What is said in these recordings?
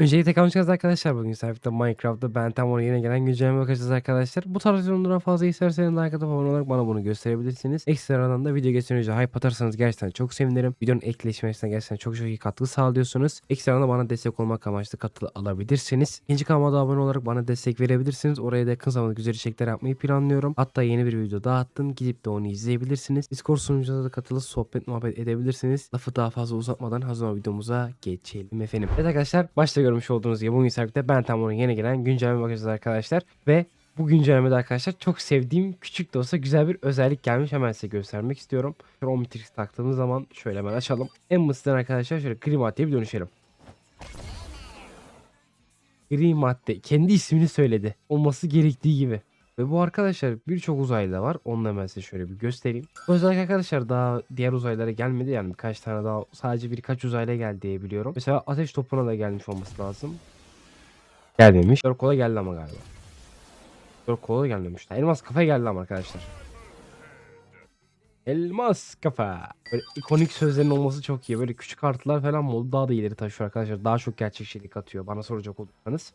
Öncelikle hoş geldiniz arkadaşlar. Bugün Cypher'da Minecraft'ta Ben Tam ona yine gelen güncelleme bakacağız arkadaşlar. Bu tarz yorumlara fazla isterseniz atıp abone olarak bana bunu gösterebilirsiniz. Ekstradan da video geçmeden önce hype atarsanız gerçekten çok sevinirim. Videonun ekleşmesine gerçekten çok çok iyi katkı sağlıyorsunuz. Ekstradan da bana destek olmak amaçlı katıl alabilirsiniz. İkinci kanalıma da abone olarak bana destek verebilirsiniz. Oraya da yakın zamanda güzel içerikler yapmayı planlıyorum. Hatta yeni bir video daha attım. Gidip de onu izleyebilirsiniz. Discord sunucuna da katılıp sohbet muhabbet edebilirsiniz. Lafı daha fazla uzatmadan hazır videomuza geçelim efendim. Evet arkadaşlar başta görmüş olduğunuz gibi bugün servisde ben tam ona yeni gelen güncelleme bakacağız arkadaşlar. Ve bu güncellemede arkadaşlar çok sevdiğim küçük de olsa güzel bir özellik gelmiş. Hemen size göstermek istiyorum. Şöyle Omnitrix taktığımız zaman şöyle hemen açalım. En basitten arkadaşlar şöyle gri maddeye bir dönüşelim. Gri madde. Kendi ismini söyledi. Olması gerektiği gibi. Ve bu arkadaşlar birçok uzaylı var. Onu da hemen size şöyle bir göstereyim. Bu özellik arkadaşlar daha diğer uzaylara gelmedi. Yani birkaç tane daha sadece birkaç uzayla geldi diye biliyorum. Mesela ateş topuna da gelmiş olması lazım. Gelmemiş. Dört kola geldi ama galiba. Dört kola gelmemiş. Elmas kafaya geldi ama arkadaşlar. Elmas kafa. Böyle ikonik sözlerin olması çok iyi. Böyle küçük artılar falan modu daha da ileri taşıyor arkadaşlar. Daha çok gerçekçilik atıyor. Bana soracak olursanız.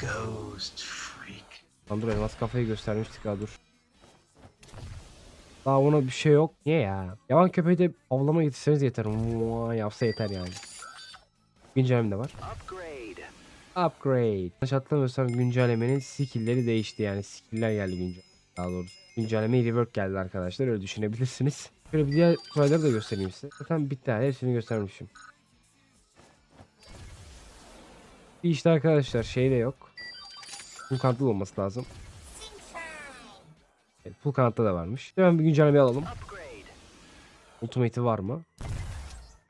Ghost. Lan dur elmas kafayı göstermiştik ha dur. Daha ona bir şey yok. Niye ya? Yavan köpeği de avlama getirseniz yeter. Mua yapsa yeter yani. Güncelleme de var. Upgrade. Upgrade. Yanlış hatırlamıyorsam güncellemenin skill'leri değişti yani. Skill'ler geldi güncel. Daha doğrusu. Güncellemeye rework geldi arkadaşlar. Öyle düşünebilirsiniz. Şöyle bir diğer olayları da göstereyim size. Zaten bitti. Hepsini göstermişim. Bir işte arkadaşlar şey de yok. Full kanatlı olması lazım. Evet, full kanatta da varmış. Hemen bir güncelleme alalım. Ultimate'i var mı?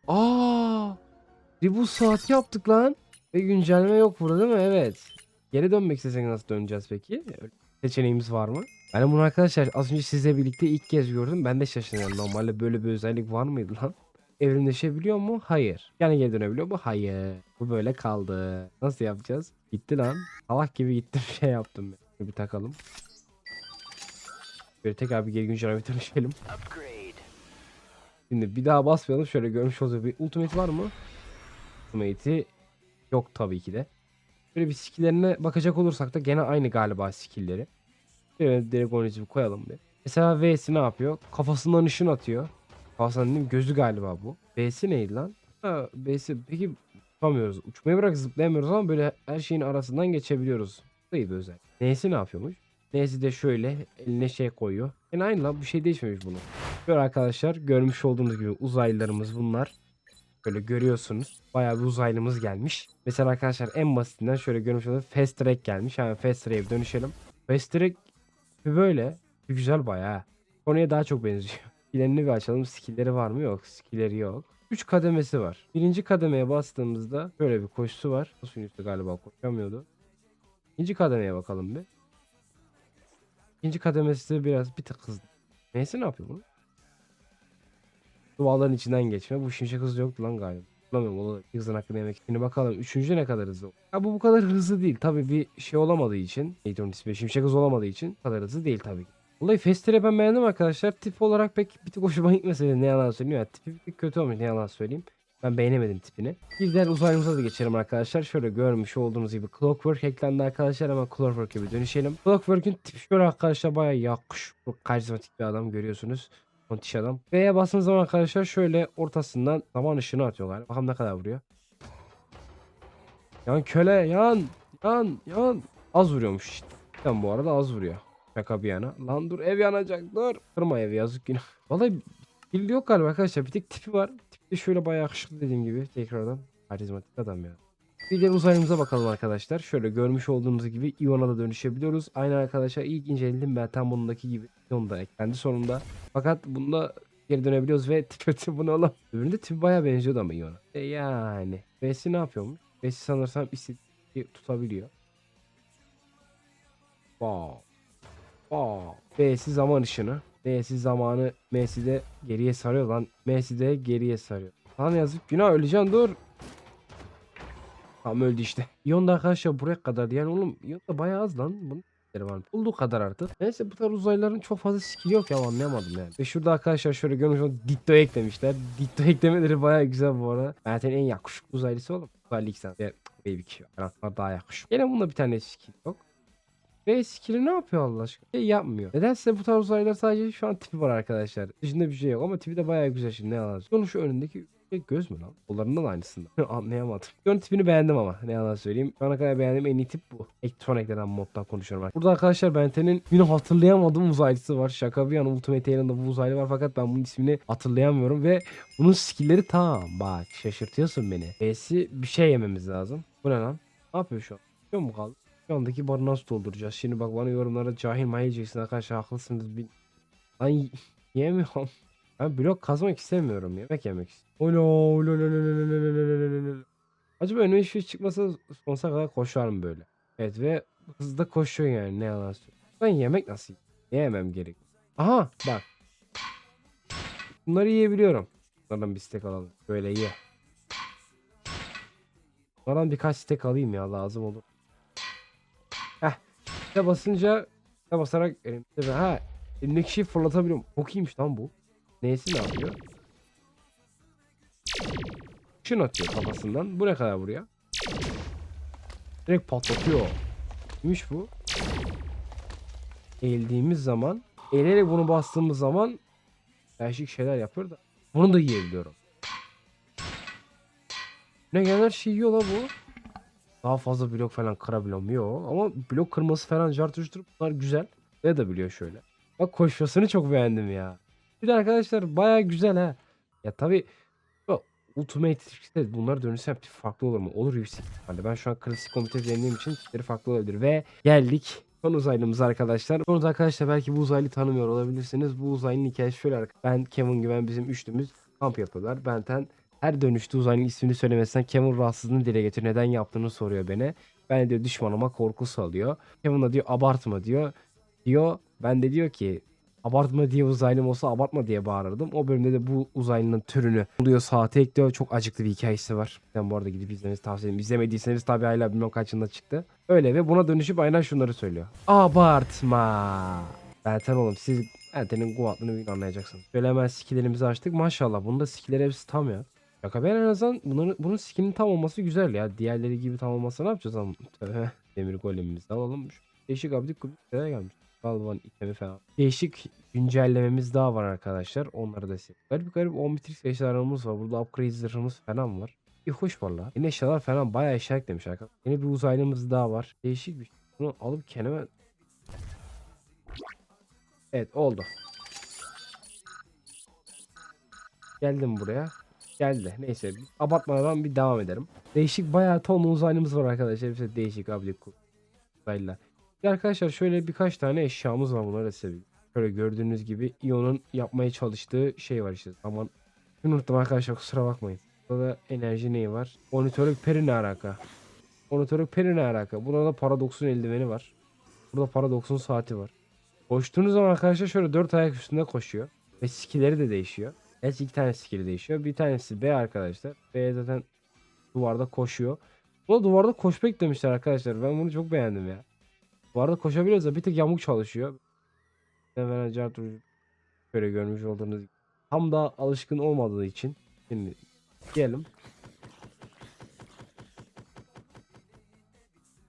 Aa! Reboot saati yaptık lan. Ve güncelleme yok burada değil mi? Evet. Geri dönmek istesek nasıl döneceğiz peki? Öyle Seçeneğimiz var mı? Ben bunu arkadaşlar az önce sizle birlikte ilk kez gördüm. Ben de şaşırdım. Normalde böyle bir özellik var mıydı lan? Evrimleşebiliyor mu? Hayır. Yani geri dönebiliyor mu? Hayır. Bu böyle kaldı. Nasıl yapacağız? Gitti lan. Salak gibi gittim şey yaptım. ben. Bir takalım. Böyle tekrar bir geri güncelleme. Upgrade. Şimdi bir daha basmayalım. Şöyle görmüş olduğunuz bir ultimate var mı? Ultimate'i yok tabii ki de. Böyle bir skill'lerine bakacak olursak da gene aynı galiba skill'leri. Şöyle direkt için koyalım bir. Mesela V'si ne yapıyor? Kafasından ışın atıyor. Kafasından değil mi? Gözü galiba bu. B'si neydi lan? Ha, B'si peki tutamıyoruz. Uçmayı bırak zıplayamıyoruz ama böyle her şeyin arasından geçebiliyoruz. Bu iyi bir özellik. N'si ne yapıyormuş? N'si de şöyle eline şey koyuyor. Yani aynı lan bir şey değişmemiş bunun. Böyle arkadaşlar görmüş olduğunuz gibi uzaylılarımız bunlar. Böyle görüyorsunuz. Bayağı bir uzaylımız gelmiş. Mesela arkadaşlar en basitinden şöyle görmüş olduğunuz Fast Track gelmiş. Hemen Fast Track'e bir dönüşelim. Fast Track böyle. Güzel bayağı. Konuya daha çok benziyor. Skillerini bir açalım. Skillleri var mı? Yok. Skilleri yok. 3 kademesi var. Birinci kademeye bastığımızda böyle bir koşusu var. Suyun üstü galiba koşamıyordu. İkinci kademeye bakalım bir. İkinci kademesi de biraz bir tık hızlı. Neyse ne yapıyor bunu? Duvarların içinden geçme. Bu şimşek hızı yoktu lan galiba. Hatırlamıyorum o da hızın hakkını yemek. Şimdi bakalım üçüncü ne kadar hızlı? Ha bu bu kadar hızlı değil. Tabii bir şey olamadığı için. Neydi onun ismi? Şimşek hızı olamadığı için. Bu kadar hızlı değil tabii ki. Vallahi Fester'e ben beğendim arkadaşlar. Tip olarak pek bir tık hoşuma gitmese de ne yalan söyleyeyim. Yani tipi bir tık kötü olmuş ne yalan söyleyeyim. Ben beğenemedim tipini. Bir diğer uzaylımıza da geçelim arkadaşlar. Şöyle görmüş olduğunuz gibi Clockwork eklendi arkadaşlar. Hemen Clockwork'e bir dönüşelim. Clockwork'ün tipi şöyle arkadaşlar bayağı yakışıklı, karizmatik bir adam görüyorsunuz. Montiş adam. V'ye bastığınız zaman arkadaşlar şöyle ortasından zaman ışını atıyor galiba. Bakalım ne kadar vuruyor. Yan köle yan yan yan. Az vuruyormuş. Cidden bu arada az vuruyor. Şaka bir yana. Lan dur ev yanacak dur. Kırma evi yazık günah. Vallahi bildi yok galiba arkadaşlar. Bir tek tipi var. Tipi de şöyle bayağı yakışıklı dediğim gibi. Tekrardan. Karizmatik adam ya. Bir de uzaylımıza bakalım arkadaşlar. Şöyle görmüş olduğunuz gibi Ion'a da dönüşebiliyoruz. Aynı arkadaşlar ilk inceledim ben tam bundaki gibi. Ion da eklendi sonunda. Fakat bunda geri dönebiliyoruz ve tip ötü bunu alalım. Öbüründe tip bayağı benziyordu ama Ion'a. E yani. B'si ne yapıyormuş? B'si sanırsam istediği tutabiliyor. Wow. Wow. B'si zaman ışını. B'si zamanı M'si de geriye sarıyor lan. M'si de geriye sarıyor. Lan yazık günah öleceğim dur. Tam öldü işte. İyon da arkadaşlar buraya kadar yani oğlum İyon da bayağı az lan. Bunun var. Bulduğu kadar artık. Neyse bu tarz uzaylıların çok fazla skill yok ya anlayamadım yani. Ve şurada arkadaşlar şöyle görmüş olduğunuz Ditto eklemişler. Ditto eklemeleri bayağı güzel bu arada. Zaten en yakışıklı uzaylısı oğlum. Uzaylı X'den ve Baby Q Bunlar daha yakışıyor. Yine bunda bir tane skill yok. Ve skill'i ne yapıyor Allah aşkına? Şey yapmıyor. Nedense bu tarz uzaylılar sadece şu an tipi var arkadaşlar. Dışında bir şey yok ama tipi de bayağı güzel şimdi ne yalan. Sonra şu önündeki şey göz mü lan? Kollarından aynısında. Anlayamadım. Şu tipini beğendim ama ne yalan söyleyeyim. Şu ana kadar beğendiğim en iyi tip bu. Ekton eklenen moddan konuşuyorum. Burada arkadaşlar Benten'in yine hatırlayamadığım uzaylısı var. Şaka bir yana Ultimate Alien'da bu uzaylı var fakat ben bunun ismini hatırlayamıyorum ve bunun skill'leri tam bak şaşırtıyorsun beni. B'si bir şey yememiz lazım. Bu ne lan? Ne yapıyor şu an? Şu mu kaldı? Şu andaki barı nasıl dolduracağız? Şimdi bak bana yorumlara cahil mahil diyeceksin arkadaşlar haklısınız. Bir... Lan yemiyorum. Ben blok kazmak istemiyorum. Yemek yemek istiyorum. Acaba önüme hiçbir şey çıkmasa sonsuza kadar koşar mı böyle? Evet ve hızlı koşuyor yani ne yalan söylüyor. Ben yemek nasıl yemem gerek? Aha bak. Bunları yiyebiliyorum. Bunlardan bir stek alalım. Böyle ye. Bunlardan birkaç stek alayım ya lazım olur. İşte basınca işte basarak elimde ha elimdeki şeyi fırlatabiliyorum. Çok iyiymiş lan bu. Neyse ne yapıyor? Işın atıyor kafasından. Bu ne kadar vuruyor? Direkt patlatıyor. Neymiş bu? Eğildiğimiz zaman eğilerek bunu bastığımız zaman değişik şeyler yapıyor da bunu da yiyebiliyorum. Ne genel şey yiyor la bu. Daha fazla blok falan kırabiliyorum. Yok ama blok kırması falan cartuştur bunlar güzel. Ne de biliyor şöyle. Bak koşmasını çok beğendim ya. Bir de arkadaşlar baya güzel ha. Ya tabi Ultimate işte bunlar dönüşse farklı olur mu? Olur yüksek. Hani ben şu an klasik komite denediğim için tipleri farklı olabilir. Ve geldik son uzaylımız arkadaşlar. Burada arkadaşlar belki bu uzaylıyı tanımıyor olabilirsiniz. Bu uzaylının hikayesi şöyle arkadaşlar. Ben, Kevin Güven bizim üçlümüz kamp yapıyorlar. Benten her dönüşte uzaylının ismini söylemesinden Kevin rahatsızlığını dile getiriyor. Neden yaptığını soruyor beni. Ben de diyor düşmanıma korku salıyor. Kevin de diyor abartma diyor. Diyor ben de diyor ki abartma diye uzaylım olsa abartma diye bağırırdım. O bölümde de bu uzaylının türünü buluyor saate ekliyor. Çok acıklı bir hikayesi var. Ben bu arada gidip izlemenizi tavsiye ederim. İzlemediyseniz tabi hala bilmem kaç yılında çıktı. Öyle ve buna dönüşüp aynen şunları söylüyor. Abartma. Zaten oğlum siz Erten'in kuvatlığını bir anlayacaksınız. Şöyle hemen skilllerimizi açtık. Maşallah bunda skiller hepsi tam ya. Şaka ben en azından bunların, bunun skillinin tam olması güzel ya. Diğerleri gibi tam olmasa ne yapacağız ama? Demir golemimizi alalım. Değişik abidik kubik şeyler gelmiş. Balvan itemi falan. Değişik güncellememiz daha var arkadaşlar. Onları da size. Garip garip 10 bitrix eşyalarımız var. Burada upgrade falan var. Bir hoş valla. Yine eşyalar falan bayağı eşya eklemiş arkadaşlar. Yeni bir uzaylımız daha var. Değişik bir şey. Bunu alıp kendime... Evet oldu. Geldim buraya. Geldi. Neyse abartmadan bir devam edelim. Değişik bayağı tonlu uzaylımız var arkadaşlar. Hepsi değişik abi. Uzaylılar. Arkadaşlar şöyle birkaç tane eşyamız var bunları bir- Şöyle gördüğünüz gibi Ion'un yapmaya çalıştığı şey var işte. Aman unuttum arkadaşlar kusura bakmayın. Burada da enerji neyi var? Monitörlük peri ne alaka? Monitörlük peri ne alaka? Burada da paradoksun eldiveni var. Burada paradoksun saati var. Koştuğunuz zaman arkadaşlar şöyle dört ayak üstünde koşuyor. Ve skill'leri de değişiyor. Gerçi iki tane skill'i değişiyor. Bir tanesi B arkadaşlar. B zaten duvarda koşuyor. Buna duvarda koşmak demişler arkadaşlar. Ben bunu çok beğendim ya. Bu arada koşabiliyoruz da bir tık yamuk çalışıyor. Hemen Cartur böyle görmüş olduğunuz. Tam da alışkın olmadığı için şimdi diyelim.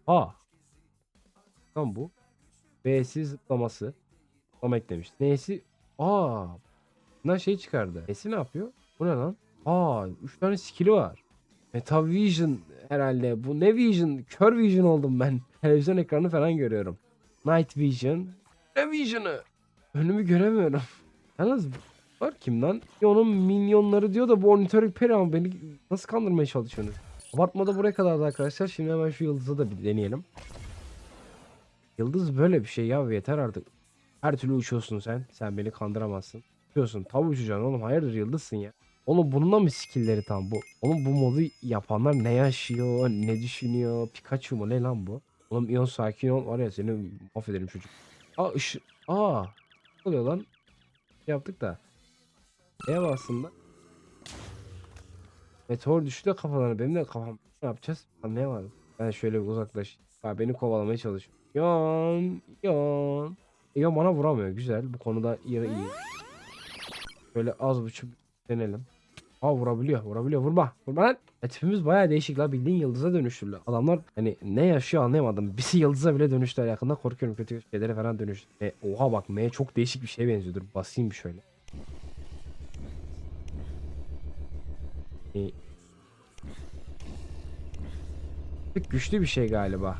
A. Tam bu. B'si zıplaması. Zıplama eklemiş. N'si A. Bundan şey çıkardı. N'si ne yapıyor? Bu ne lan? Aa, 3 tane skill'i var. Metavision herhalde. Bu ne vision? Kör vision oldum ben. Televizyon ekranı falan görüyorum. Night vision. Ne vision'ı? Önümü göremiyorum. Yalnız var kim lan? Onun minyonları diyor da bu ornitörük peri ama beni nasıl kandırmaya çalışıyorsunuz? Abartmada buraya kadardı arkadaşlar. Şimdi hemen şu yıldızı da bir deneyelim. Yıldız böyle bir şey ya yeter artık. Her türlü uçuyorsun sen. Sen beni kandıramazsın. Uçuyorsun. Tabi uçacaksın oğlum. Hayırdır yıldızsın ya. Oğlum bununla mı skillleri tam bu? Oğlum bu modu yapanlar ne yaşıyor, ne düşünüyor? Pikachu mu ne lan bu? Oğlum Ion sakin ol var ya seni mahvederim çocuk. Aa ışı... Aa. Ne oluyor lan? Şey yaptık da. Ev aslında. Meteor düştü de kafalarına. Benim de kafam. Ne yapacağız? Anlayamadım. Ben şöyle bir uzaklaş. Ha, beni kovalamaya çalışıyor. Yon. Yon. Yon bana vuramıyor. Güzel. Bu konuda iyi iyi. Böyle az buçuk denelim. Aa vurabiliyor vurabiliyor vurma. Vurma lan. Ya tipimiz bayağı değişik la bildiğin yıldıza dönüştüler. Adamlar hani ne yaşıyor anlayamadım. Birisi yıldıza bile dönüştüler yakında korkuyorum kötü şeylere falan dönüştü. E, oha bak M çok değişik bir şeye benziyordur. Basayım bir şöyle. E, Tık güçlü bir şey galiba.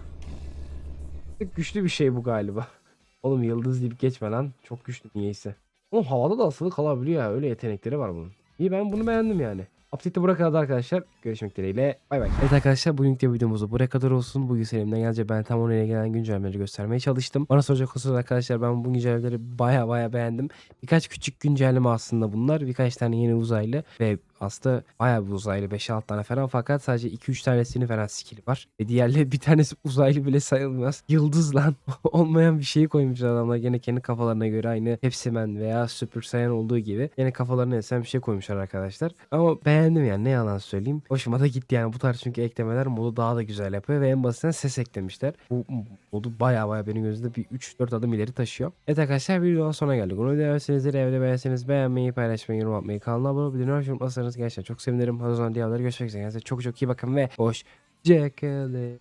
Tık güçlü bir şey bu galiba. Oğlum yıldız deyip geçme lan. Çok güçlü niyeyse. Oğlum havada da asılı kalabiliyor ya. Öyle yetenekleri var bunun. İyi ben bunu beğendim yani. Update'de buraya kadar arkadaşlar. Görüşmek dileğiyle. Bay bay. Evet arkadaşlar bugünkü videomuzu buraya kadar olsun. Bugün elimden gelince ben tam oraya gelen güncellemeleri göstermeye çalıştım. Bana soracak olursanız arkadaşlar ben bu güncellemeleri baya baya beğendim. Birkaç küçük güncelleme aslında bunlar. Birkaç tane yeni uzaylı ve aslında bayağı bir uzaylı 5-6 tane falan fakat sadece 2-3 tanesini falan skill'i var. Ve diğerleri bir tanesi uzaylı bile sayılmaz. Yıldız lan. Olmayan bir şeyi koymuşlar adamlar. Gene kendi kafalarına göre aynı Hepsimen veya Super Saiyan olduğu gibi. Gene kafalarına esen bir şey koymuşlar arkadaşlar. Ama beğendim yani ne yalan söyleyeyim. Hoşuma da gitti yani bu tarz çünkü eklemeler modu daha da güzel yapıyor ve en basitinden ses eklemişler. Bu modu baya baya benim gözümde bir 3-4 adım ileri taşıyor. Evet arkadaşlar videonun sonuna geldik. Onu beğenseniz evde beğenseniz beğenmeyi, paylaşmayı, yorum atmayı, kanala abone olmayı, bildirim açmayı unutmazsanız gerçekten çok sevinirim. O zaman diğerleri görüşmek üzere. Kendinize çok çok iyi bakın ve hoşçakalın.